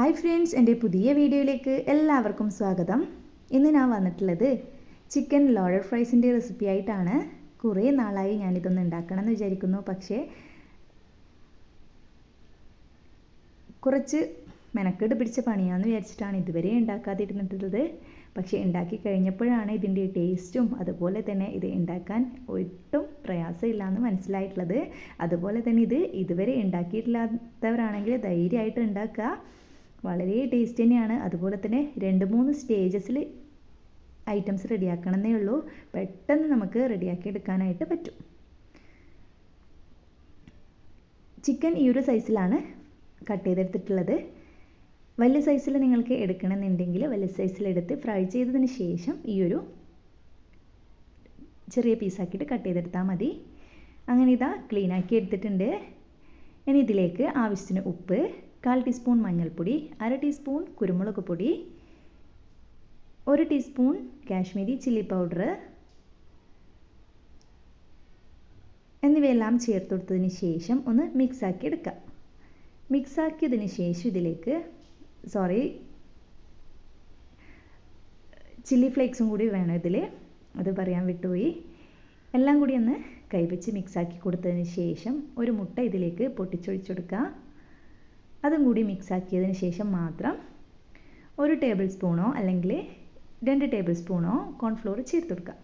Hi friends എന്റെ പുതിയ വീഡിയോയിലേക്ക് എല്ലാവർക്കും സ്വാഗതം. ഇന്ന് ഞാൻ വന്നിട്ടുള്ളത് ചിക്കൻ ലോഡർ ഫ്രൈസിന്റെ റെസിപ്പി ആയിട്ടാണ്. കുറേ നാളായി ഞാനിതൊന്ന് ഉണ്ടാക്കണം എന്ന് വിചാരിക്കുന്നു. പക്ഷേ കുറച്ച് മെനക്കേട് പിടിച്ച പണിയാണെന്ന് വിചാരിച്ചിട്ടാണ് ഇതുവരെ ഉണ്ടാക്കാതിരുന്നിട്ടുള്ളത്. പക്ഷേ ഉണ്ടാക്കി കഴിഞ്ഞപ്പോഴാണ് ഇതിന്റെ ടേസ്റ്റും അതുപോലെ തന്നെ ഇത് ഉണ്ടാക്കാൻ ഒട്ടും പ്രയാസമില്ല എന്ന് മനസ്സിലായിട്ടുള്ളത്. അതുപോലെ തന്നെ ഇത് ഇതുവരെ ഉണ്ടാക്കിയിട്ടില്ലാത്തവരാണെങ്കിൽ ധൈര്യമായിട്ട് ഉണ്ടാക്കുക. വളരെ ടേസ്റ്റ് തന്നെയാണ്. അതുപോലെ തന്നെ രണ്ട് മൂന്ന് സ്റ്റേജസിൽ ഐറ്റംസ് റെഡിയാക്കണമെന്നേ ഉള്ളൂ. പെട്ടെന്ന് നമുക്ക് റെഡിയാക്കി എടുക്കാനായിട്ട് പറ്റും. ചിക്കൻ ഈ ഒരു സൈസിലാണ് കട്ട് ചെയ്തെടുത്തിട്ടുള്ളത്. വലിയ സൈസിൽ നിങ്ങൾക്ക് എടുക്കണമെന്നുണ്ടെങ്കിൽ വലിയ സൈസിലെടുത്ത് ഫ്രൈ ചെയ്തതിന് ശേഷം ഈ ഒരു ചെറിയ പീസാക്കിയിട്ട് കട്ട് ചെയ്തെടുത്താൽ മതി. അങ്ങനെ ഇതാ ക്ലീനാക്കി എടുത്തിട്ടുണ്ട്. ഇനി ഇതിലേക്ക് ആവശ്യത്തിന് ഉപ്പ് കാൽ ടീസ്പൂൺ മഞ്ഞൾപ്പൊടി അര ടീസ്പൂൺ കുരുമുളക് പൊടി ഒരു ടീസ്പൂൺ കാശ്മീരി ചില്ലി പൗഡർ എന്നിവയെല്ലാം ചേർത്തെടുത്തതിന് ശേഷം ഒന്ന് മിക്സാക്കി എടുക്കാം. മിക്സാക്കിയതിന് ശേഷം ഇതിലേക്ക് സോറി ചില്ലി ഫ്ലേക്സും കൂടി വേണം ഇതിൽ അത് പറയാൻ വിട്ടുപോയി. എല്ലാം കൂടി ഒന്ന് കൈവച്ച് മിക്സാക്കി കൊടുത്തതിന് ശേഷം ഒരു മുട്ട ഇതിലേക്ക് പൊട്ടിച്ചൊഴിച്ചെടുക്കുക അതും കൂടി മിക്സ് മിക്സാക്കിയതിന് ശേഷം മാത്രം ഒരു ടേബിൾ സ്പൂണോ അല്ലെങ്കിൽ രണ്ട് ടേബിൾ സ്പൂണോ കോൺഫ്ലോർ ചേർത്ത് കൊടുക്കുക.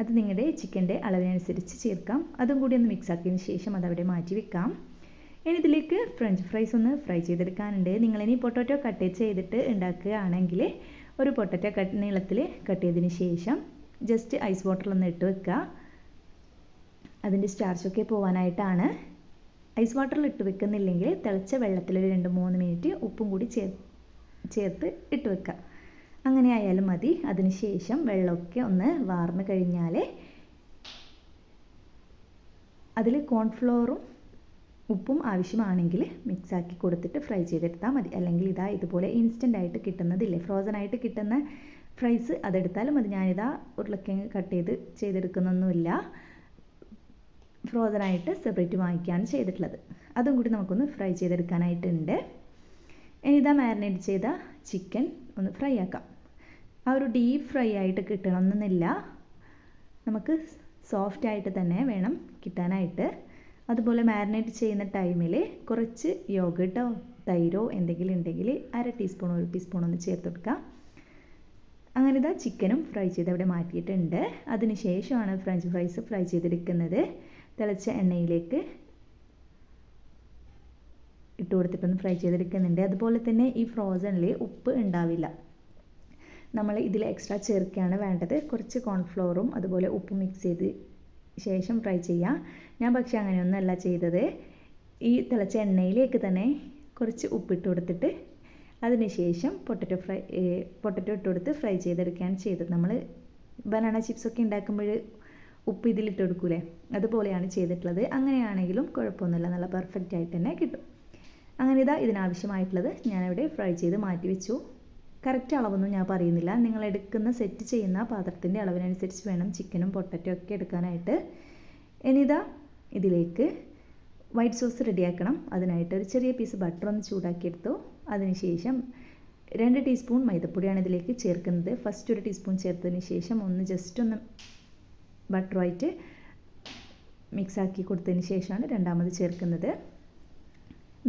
അത് നിങ്ങളുടെ ചിക്കന്റെ അളവിനനുസരിച്ച് ചേർക്കാം. അതും കൂടി ഒന്ന് മിക്സ് മിക്സാക്കിയതിന് ശേഷം അതവിടെ മാറ്റി വെക്കാം. ഇനി ഇതിലേക്ക് ഫ്രഞ്ച് ഫ്രൈസ് ഒന്ന് ഫ്രൈ ചെയ്തെടുക്കാനുണ്ട്. നിങ്ങളിനി പൊട്ടറ്റോ കട്ട് ചെയ്തിട്ട് ഉണ്ടാക്കുകയാണെങ്കിൽ ഒരു പൊട്ടറ്റോ കട്ട് നീളത്തിൽ കട്ട് ചെയ്തതിന് ശേഷം ജസ്റ്റ് ഐസ് വാട്ടറിലൊന്ന് ഇട്ട് വെക്കുക. അതിന്റെ സ്റ്റാർച്ചൊക്കെ പോകാനായിട്ടാണ് ഐസ് വാട്ടറിൽ ഇട്ട് വെക്കുന്നില്ലെങ്കിൽ തിളച്ച വെള്ളത്തിൽ ഒരു രണ്ട് മൂന്ന് മിനിറ്റ് ഉപ്പും കൂടി ചേർ ചേർത്ത് ഇട്ട് വെക്കുക അങ്ങനെ ആയാലും മതി. അതിനുശേഷം വെള്ളമൊക്കെ ഒന്ന് വാർന്നു കഴിഞ്ഞാൽ അതിൽ കോൺഫ്ലോറും ഉപ്പും ആവശ്യമാണെങ്കിൽ മിക്സാക്കി കൊടുത്തിട്ട് ഫ്രൈ ചെയ്തെടുത്താൽ മതി. അല്ലെങ്കിൽ ഇതാ ഇതുപോലെ ഇൻസ്റ്റന്റ് ആയിട്ട് കിട്ടുന്നതില്ലേ? ഫ്രോസൺ ആയിട്ട് കിട്ടുന്ന ഫ്രൈസ് അതെടുത്താലും മതി. ഞാനിതാ ഉരുളക്കിഴങ്ങ് കട്ട് ചെയ്ത് ചെയ്തെടുക്കുന്നൊന്നുമില്ല. ഫ്രോസണായിട്ട് സെപ്പറേറ്റ് വാങ്ങിക്കുകയാണ് ചെയ്തിട്ടുള്ളത്. അതും കൂടി നമുക്കൊന്ന് ഫ്രൈ ചെയ്തെടുക്കാനായിട്ടുണ്ട്. ഇനി ഇതാ മാരിനേറ്റ് ചെയ്ത ചിക്കൻ ഒന്ന് ഫ്രൈ ആക്കാം. ആ ഒരു ഡീപ്പ് ഫ്രൈ ആയിട്ട് കിട്ടണമെന്നില്ല. നമുക്ക് സോഫ്റ്റ് ആയിട്ട് തന്നെ വേണം കിട്ടാനായിട്ട്. അതുപോലെ മാരിനേറ്റ് ചെയ്യുന്ന ടൈമിൽ കുറച്ച് യോഗട്ടോ തൈരോ എന്തെങ്കിലും ഉണ്ടെങ്കിൽ അര ടീസ്പൂണോ ഒരു ടീസ്പൂണോ ഒന്ന് ചേർത്ത് കൊടുക്കുക അങ്ങനെ ഇതാ ചിക്കനും ഫ്രൈ ചെയ്ത് അവിടെ മാറ്റിയിട്ടുണ്ട്. അതിന് ശേഷമാണ് ഫ്രഞ്ച് ഫ്രൈസ് ഫ്രൈ ചെയ്തെടുക്കുന്നത്. തിളച്ച എണ്ണയിലേക്ക് ഇട്ട് കൊടുത്തിട്ടൊന്ന് ഫ്രൈ ചെയ്തെടുക്കുന്നുണ്ട്. അതുപോലെ തന്നെ ഈ ഫ്രോസണിൽ ഉപ്പ് ഉണ്ടാവില്ല. നമ്മൾ ഇതിൽ എക്സ്ട്രാ ചേർക്കുകയാണ് വേണ്ടത്. കുറച്ച് കോൺഫ്ലോറും അതുപോലെ ഉപ്പ് മിക്സ് ചെയ്ത് ശേഷം ഫ്രൈ ചെയ്യാം. ഞാൻ പക്ഷേ അങ്ങനെയൊന്നുമല്ല ചെയ്തത്. ഈ തിളച്ച എണ്ണയിലേക്ക് തന്നെ കുറച്ച് ഉപ്പിട്ട് കൊടുത്തിട്ട് അതിനുശേഷം പൊട്ടറ്റോ ഫ്രൈ പൊട്ടറ്റോ ഇട്ട് കൊടുത്ത് ഫ്രൈ ചെയ്തെടുക്കുകയാണ് ചെയ്തത്. നമ്മൾ ബനാന ചിപ്സൊക്കെ ഉണ്ടാക്കുമ്പോൾ ഉപ്പ് ഇതിലിട്ട് കൊടുക്കൂലേ അതുപോലെയാണ് ചെയ്തിട്ടുള്ളത്. അങ്ങനെയാണെങ്കിലും കുഴപ്പമൊന്നുമില്ല. നല്ല പെർഫെക്റ്റ് ആയിട്ട് തന്നെ കിട്ടും. അങ്ങനെ ഇതാ ഇതിനാവശ്യമായിട്ടുള്ളത്. ഞാനിവിടെ ഫ്രൈ ചെയ്ത് മാറ്റി വെച്ചു. കറക്റ്റ് അളവൊന്നും ഞാൻ പറയുന്നില്ല. നിങ്ങൾ എടുക്കുന്ന സെറ്റ് ചെയ്യുന്ന പാത്രത്തിന്റെ അളവിനനുസരിച്ച് വേണം ചിക്കനും പൊട്ടറ്റോ ഒക്കെ എടുക്കാനായിട്ട്. ഇനിതാ ഇതിലേക്ക് വൈറ്റ് സോസ് റെഡിയാക്കണം. അതിനായിട്ട് ഒരു ചെറിയ പീസ് ബട്ടർ ഒന്ന് ചൂടാക്കിയെടുത്തു. അതിനുശേഷം രണ്ട് ടീസ്പൂൺ മൈദപ്പൊടിയാണ് ഇതിലേക്ക് ചേർക്കുന്നത്. ഫസ്റ്റ് ഒരു ടീസ്പൂൺ ചേർത്തതിന് ശേഷം ഒന്ന് ജസ്റ്റ് ഒന്ന് ബട്ടറുമായിട്ട് മിക്സാക്കി കൊടുത്തതിന് ശേഷമാണ് രണ്ടാമത് ചേർക്കുന്നത്.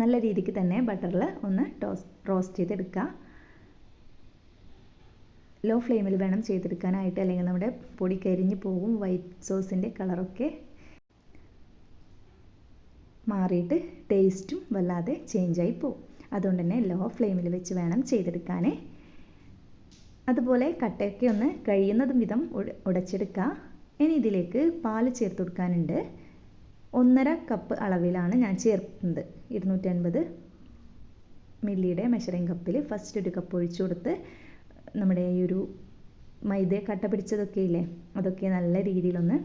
നല്ല രീതിക്ക് തന്നെ ബട്ടറിൽ ഒന്ന് ടോസ് റോസ്റ്റ് ചെയ്തെടുക്കുക ലോ ഫ്ലെയിമിൽ വേണം ചെയ്തെടുക്കാനായിട്ട്. അല്ലെങ്കിൽ നമ്മുടെ പൊടി കരിഞ്ഞു പോകും വൈറ്റ് സോസിന്റെ കളറൊക്കെ മാറിയിട്ട് ടേസ്റ്റും വല്ലാതെ ചേഞ്ചായി പോകും. അതുകൊണ്ട് തന്നെ ലോ ഫ്ലെയിമിൽ വെച്ച് വേണം ചെയ്തെടുക്കാനേ. അതുപോലെ കട്ടയൊക്കെ ഒന്ന് കഴിയുന്നതും വിധം ഉടച്ചെടുക്കുക ഇനി ഇതിലേക്ക് പാൽ ചേർത്ത് കൊടുക്കാനുണ്ട്. ഒന്നര കപ്പ് അളവിലാണ് ഞാൻ ചേർക്കുന്നത്. ഇരുന്നൂറ്റൻപത് മില്ലിയുടെ മെഷറിംഗ് കപ്പിൽ ഫസ്റ്റ് ഒരു കപ്പ് ഒഴിച്ചു കൊടുത്ത് നമ്മുടെ ഈ ഒരു മൈദ കട്ട പിടിച്ചതൊക്കെ ഇല്ലേ? അതൊക്കെ നല്ല രീതിയിലൊന്ന്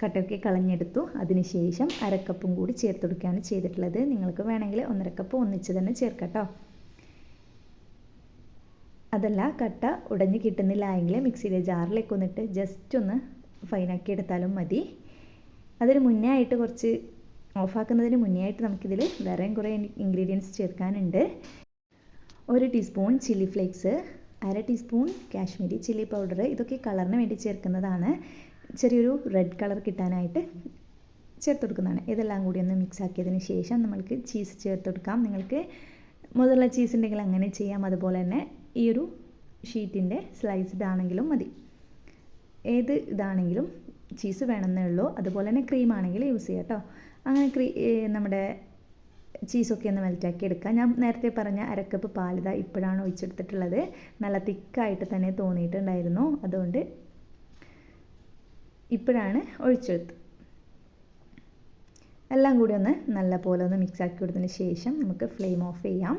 കട്ടയൊക്കെ കളഞ്ഞെടുത്തു. അതിനുശേഷം അരക്കപ്പും കൂടി ചേർത്ത് കൊടുക്കുകയാണ് ചെയ്തിട്ടുള്ളത്. നിങ്ങൾക്ക് വേണമെങ്കിൽ ഒന്നര കപ്പ് ഒന്നിച്ച് തന്നെ ചേർക്കട്ടോ അതല്ല കട്ട ഉടഞ്ഞ് കിട്ടുന്നില്ല എങ്കിൽ മിക്സിയിലെ ജാറിലേക്ക് വന്നിട്ട് ജസ്റ്റ് ഒന്ന് ഫൈനാക്കി എടുത്താലും മതി. അതിന് മുന്നേ ആയിട്ട് കുറച്ച് ഓഫാക്കുന്നതിന് മുന്നേ ആയിട്ട് നമുക്കിതിൽ വേറെയും കുറേ ഇൻഗ്രീഡിയൻസ് ചേർക്കാനുണ്ട്. ഒരു ടീസ്പൂൺ ചില്ലി ഫ്ലേക്സ് അര ടീസ്പൂൺ കാശ്മീരി ചില്ലി പൗഡർ ഇതൊക്കെ കളറിന് വേണ്ടി ചേർക്കുന്നതാണ്. ചെറിയൊരു റെഡ് കളർ കിട്ടാനായിട്ട് ചേർത്ത് കൊടുക്കുന്നതാണ് ഇതെല്ലാം കൂടി ഒന്ന് മിക്സ് ആക്കിയതിന് ശേഷം നമ്മൾക്ക് ചീസ് ചേർത്ത് കൊടുക്കാം നിങ്ങൾക്ക് മുതലുള്ള ചീസ് ഉണ്ടെങ്കിൽ അങ്ങനെ ചെയ്യാം. അതുപോലെ തന്നെ ഈ ഒരു ഷീറ്റിന്റെ സ്ലൈസ്ഡ് ആണെങ്കിലും മതി. ഏത് ഇതാണെങ്കിലും ചീസ് വേണമെന്നേ ഉള്ളൂ. അതുപോലെ തന്നെ ക്രീം ആണെങ്കിൽ യൂസ് ചെയ്യാം കേട്ടോ അങ്ങനെ ക്രീ നമ്മുടെ ചീസൊക്കെ ഒന്ന് മെൽറ്റാക്കി എടുക്കുക ഞാൻ നേരത്തെ പറഞ്ഞ അരക്കപ്പ് പാലിത ഇപ്പോഴാണ് ഒഴിച്ചെടുത്തിട്ടുള്ളത്. നല്ല തിക്കായിട്ട് തന്നെ തോന്നിയിട്ടുണ്ടായിരുന്നു. അതുകൊണ്ട് ഇപ്പോഴാണ് ഒഴിച്ചെടുത്ത്. എല്ലാം കൂടി ഒന്ന് നല്ല പോലെ ഒന്ന് മിക്സ് ആക്കി കൊടുത്തതിന് ശേഷം നമുക്ക് ഫ്ലെയിം ഓഫ് ചെയ്യാം.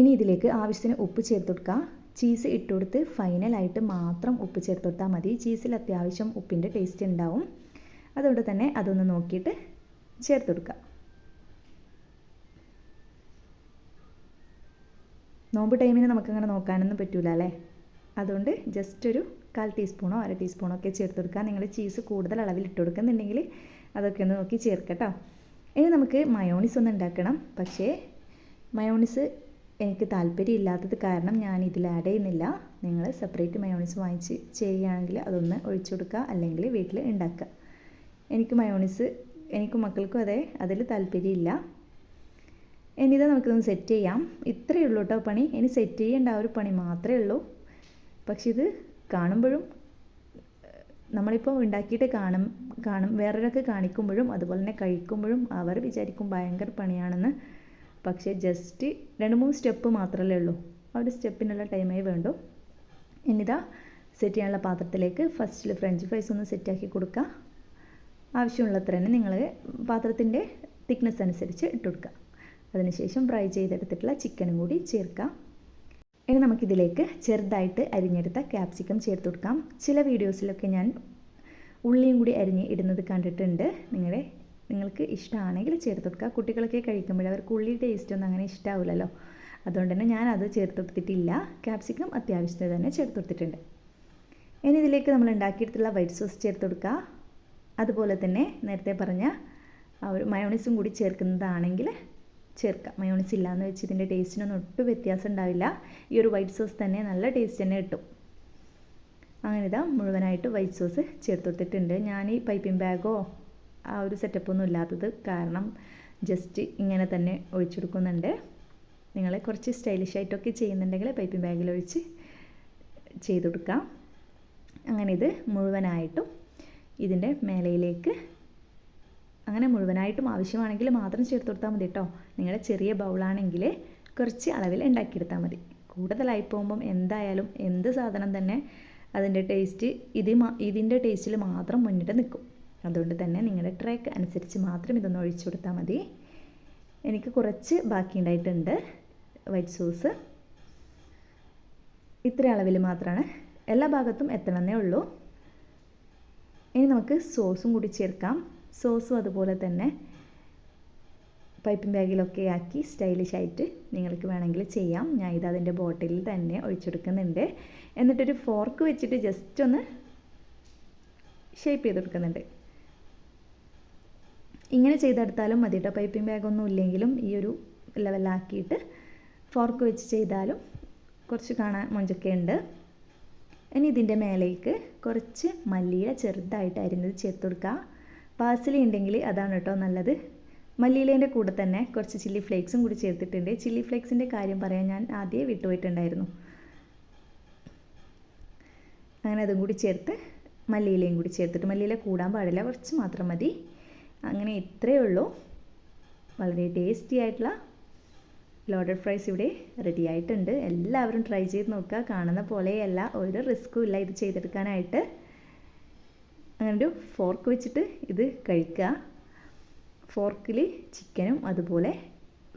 ഇനി ഇതിലേക്ക് ആവശ്യത്തിന് ഉപ്പ് ചേർത്ത് കൊടുക്കുക ചീസ് ഇട്ട് കൊടുത്ത് ഫൈനലായിട്ട് മാത്രം ഉപ്പ് ചേർത്ത് കൊടുത്താൽ മതി. ചീസിൽ അത്യാവശ്യം ഉപ്പിന്റെ ടേസ്റ്റ് ഉണ്ടാവും. അതുകൊണ്ട് തന്നെ അതൊന്ന് നോക്കിയിട്ട് ചേർത്ത് കൊടുക്കുക നോമ്പ് ടൈമിന് നമുക്കങ്ങനെ നോക്കാനൊന്നും പറ്റില്ല അല്ലേ? അതുകൊണ്ട് ജസ്റ്റ് ഒരു കാൽ ടീസ്പൂണോ അര ടീസ്പൂണോ ഒക്കെ ചേർത്ത് കൊടുക്കുക നിങ്ങൾ ചീസ് കൂടുതൽ അളവിൽ ഇട്ട് കൊടുക്കുന്നുണ്ടെങ്കിൽ അതൊക്കെ ഒന്ന് നോക്കി ചേർക്കട്ടോ. ഇനി നമുക്ക് മയോണിസ് ഒന്ന് ഉണ്ടാക്കണം. പക്ഷേ മയോണിസ് എനിക്ക് താല്പര്യമില്ലാത്തത് കാരണം ഞാൻ ഇതിൽ ആഡ് ചെയ്യുന്നില്ല. നിങ്ങൾ സെപ്പറേറ്റ് മയോണീസ് വാങ്ങിച്ച് ചെയ്യുകയാണെങ്കിൽ അതൊന്ന് ഒഴിച്ചു കൊടുക്കുക അല്ലെങ്കിൽ വീട്ടിൽ ഉണ്ടാക്കുക. എനിക്ക് മയോണീസ് എനിക്കും മക്കൾക്കും അതെ അതിൽ താല്പര്യമില്ല. ഇനിതാ നമുക്കിതൊന്ന് സെറ്റ് ചെയ്യാം. ഇത്രയേ ഉള്ളൂ കേട്ടോ പണി. ഇനി സെറ്റ് ചെയ്യേണ്ട ആ ഒരു പണി മാത്രമേ ഉള്ളൂ. പക്ഷെ ഇത് കാണുമ്പോഴും നമ്മളിപ്പോൾ ഉണ്ടാക്കിയിട്ട് കാണും കാണും വേറൊരാൾക്ക് കാണിക്കുമ്പോഴും അതുപോലെ തന്നെ കഴിക്കുമ്പോഴും അവർ വിചാരിക്കും ഭയങ്കര പണിയാണെന്ന്. പക്ഷേ ജസ്റ്റ് രണ്ട് മൂന്ന് സ്റ്റെപ്പ് മാത്രമല്ലേ ഉള്ളൂ. ആ ഒരു സ്റ്റെപ്പിനുള്ള ടൈമേ വേണ്ടു. ഇനിതാ സെറ്റ് ചെയ്യാനുള്ള പാത്രത്തിലേക്ക് ഫസ്റ്റിൽ ഫ്രഞ്ച് ഫ്രൈസ് ഒന്ന് സെറ്റാക്കി കൊടുക്കുക ആവശ്യമുള്ളത്ര തന്നെ നിങ്ങൾ പാത്രത്തിന്റെ തിക്നെസ് അനുസരിച്ച് ഇട്ട് കൊടുക്കുക അതിനുശേഷം ഫ്രൈ ചെയ്തെടുത്തിട്ടുള്ള ചിക്കനും കൂടി ചേർക്കാം. ഇനി നമുക്കിതിലേക്ക് ചെറുതായിട്ട് അരിഞ്ഞെടുത്ത ക്യാപ്സിക്കം ചേർത്ത് കൊടുക്കാം. ചില വീഡിയോസിലൊക്കെ ഞാൻ ഉള്ളിയും കൂടി അരിഞ്ഞ് ഇടുന്നത് കണ്ടിട്ടുണ്ട്. നിങ്ങളുടെ നിങ്ങൾക്ക് ഇഷ്ടമാണെങ്കിൽ ചേർത്ത് കൊടുക്കുക കുട്ടികളൊക്കെ കഴിക്കുമ്പോൾ അവർക്ക് ഉള്ളി ടേസ്റ്റ് ഒന്നും അങ്ങനെ ഇഷ്ടമാവില്ലല്ലോ അതുകൊണ്ട് തന്നെ ഞാൻ അത് ചേർത്ത് കൊടുത്തിട്ടില്ല ക്യാപ്സിക്കം അത്യാവശ്യത്തിന് തന്നെ ചേർത്ത് കൊടുത്തിട്ടുണ്ട് ഇനി ഇതിലേക്ക് നമ്മൾ ഉണ്ടാക്കിയെടുത്തുള്ള വൈറ്റ് സോസ് ചേർത്ത് കൊടുക്കുക അതുപോലെ തന്നെ നേരത്തെ പറഞ്ഞ ആ ഒരു മയോണീസും കൂടി ചേർക്കുന്നതാണെങ്കിൽ ചേർക്കാം മയോണീസ് ഇല്ലയെന്ന് വെച്ച് ഇതിന്റെ ടേസ്റ്റിനൊന്നും ഒട്ടും വ്യത്യാസം ഉണ്ടാവില്ല. ഈ ഒരു വൈറ്റ് സോസ് തന്നെ നല്ല ടേസ്റ്റ് തന്നെ കിട്ടും. അങ്ങനെ ഇതാ മുഴുവനായിട്ട് വൈറ്റ് സോസ് ചേർത്ത് കൊടുത്തിട്ടുണ്ട് ഞാൻ ഈ പൈപ്പിംഗ് ബാഗോ ആ ഒരു സെറ്റപ്പൊന്നും ഇല്ലാത്തത് കാരണം ജസ്റ്റ് ഇങ്ങനെ തന്നെ ഒഴിച്ചു കൊടുക്കുന്നുണ്ട്. നിങ്ങൾ കുറച്ച് സ്റ്റൈലിഷ് ആയിട്ടൊക്കെ ചെയ്യുന്നുണ്ടെങ്കിൽ പൈപ്പിംഗ് ബാഗിൽ ഒഴിച്ച് ചെയ്ത് കൊടുക്കാം. അങ്ങനെ ഇത് മുഴുവനായിട്ടും ഇതിന്റെ മേലയിലേക്ക് അങ്ങനെ മുഴുവനായിട്ടും ആവശ്യമാണെങ്കിൽ മാത്രം ചേർത്ത് കൊടുത്താൽ മതി കേട്ടോ. നിങ്ങളുടെ ചെറിയ ബൗളാണെങ്കിൽ കുറച്ച് അളവിൽ ഉണ്ടാക്കിയെടുത്താൽ മതി. കൂടുതലായി പോകുമ്പം എന്തായാലും എന്ത് സാധനം തന്നെ അതിന്റെ ടേസ്റ്റ് ഇത് ഇതിന്റെ ടേസ്റ്റിൽ മാത്രം മുന്നിട്ട് നിൽക്കും. അതുകൊണ്ട് തന്നെ നിങ്ങളുടെ ട്രാക്ക് അനുസരിച്ച് മാത്രം ഇതൊന്ന് ഒഴിച്ചു കൊടുത്താൽ മതി. എനിക്ക് കുറച്ച് ബാക്കി ഉണ്ടായിട്ടുണ്ട് വൈറ്റ് സോസ് ഇത്ര അളവിൽ മാത്രമാണ് എല്ലാ ഭാഗത്തും എത്തണമെന്നേ ഉള്ളൂ. ഇനി നമുക്ക് സോസും കൂടി ചേർക്കാം. സോസും അതുപോലെ തന്നെ പൈപ്പിംഗ് ബാഗിലൊക്കെ ആക്കി സ്റ്റൈലിഷ് ആയിട്ട് നിങ്ങൾക്ക് വേണമെങ്കിൽ ചെയ്യാം. ഞാൻ ഇത് അതിന്റെ ബോട്ടിലിൽ തന്നെ ഒഴിച്ചെടുക്കുന്നുണ്ട് എന്നിട്ടൊരു ഫോർക്ക് വെച്ചിട്ട് ജസ്റ്റ് ഒന്ന് ഷേപ്പ് ചെയ്ത് കൊടുക്കുന്നുണ്ട്. ഇങ്ങനെ ചെയ്തെടുത്താലും മതി കേട്ടോ പൈപ്പിംഗ് ബാഗൊന്നും ഇല്ലെങ്കിലും ഈ ഒരു ലെവലാക്കിയിട്ട് ഫോർക്ക് വെച്ച് ചെയ്താലും കുറച്ച് കാണാൻ മൊഞ്ചൊക്കെ ഉണ്ട്. ഇനി ഇതിന്റെ മേലേക്ക് കുറച്ച് മല്ലിയില ചെറുതായിട്ട് അരിഞ്ഞത് ചേർത്ത് കൊടുക്കുക. പാഴ്സലി ഉണ്ടെങ്കിൽ അതാണ് കേട്ടോ നല്ലത്. മല്ലിയിലേന്റെ കൂടെ തന്നെ കുറച്ച് ചില്ലി ഫ്ലേക്സും കൂടി ചേർത്തിട്ടുണ്ട്. ചില്ലി ഫ്ലേക്സിന്റെ കാര്യം പറയാൻ ഞാൻ ആദ്യമേ വിട്ടുപോയിട്ടുണ്ടായിരുന്നു. അങ്ങനെ അതും കൂടി ചേർത്ത് മല്ലിയിലയും കൂടി ചേർത്തിട്ട് മല്ലിയില കൂടാൻ പാടില്ല. കുറച്ച് മാത്രം മതി. അങ്ങനെ ഇത്രയേ ഉള്ളൂ. വളരെ ടേസ്റ്റി ആയിട്ടുള്ള ലോഡഡ് ഫ്രൈസ് ഇവിടെ റെഡി ആയിട്ടുണ്ട്. എല്ലാവരും ട്രൈ ചെയ്ത് നോക്കുക. കാണുന്ന പോലെയല്ല. ഒരു റിസ്ക്കും ഇല്ല ഇത് ചെയ്തെടുക്കാനായിട്ട്. അങ്ങനെ ഒരു ഫോർക്ക് വെച്ചിട്ട് ഇത് കഴിക്കുക. ഫോർക്കിൽ ചിക്കനും അതുപോലെ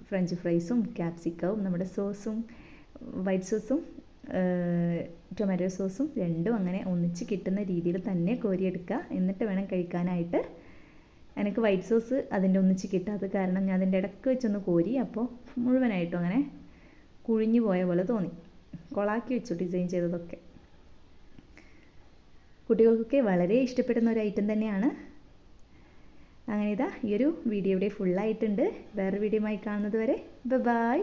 ഫ്രഞ്ച് ഫ്രൈസും ക്യാപ്സിക്കവും നമ്മുടെ സോസും വൈറ്റ് സോസും ടൊമാറ്റോ സോസും രണ്ടും അങ്ങനെ ഒന്നിച്ച് കിട്ടുന്ന രീതിയിൽ തന്നെ കോരിയെടുക്കുക. എന്നിട്ട് വേണം കഴിക്കാനായിട്ട്. എനിക്ക് വൈറ്റ് സോസ് അതിന്റെ ഒന്നിച്ച് കിട്ടാത്ത കാരണം ഞാൻ അതിന്റെ ഇടയ്ക്ക് വെച്ചൊന്ന് കോരി അപ്പോൾ മുഴുവനായിട്ടും അങ്ങനെ കുഴിഞ്ഞു പോയ പോലെ തോന്നി. കൊളാക്കി വെച്ചു ഡിസൈൻ ചെയ്തതൊക്കെ. കുട്ടികൾക്കൊക്കെ വളരെ ഇഷ്ടപ്പെടുന്ന ഒരു ഐറ്റം തന്നെയാണ്. അങ്ങനെ ഇതാ ഈ ഒരു വീഡിയോ ഇവിടെ ഫുള്ളായിട്ടുണ്ട് വേറെ വീഡിയോ ആയി കാണുന്നത് വരെ ബൈ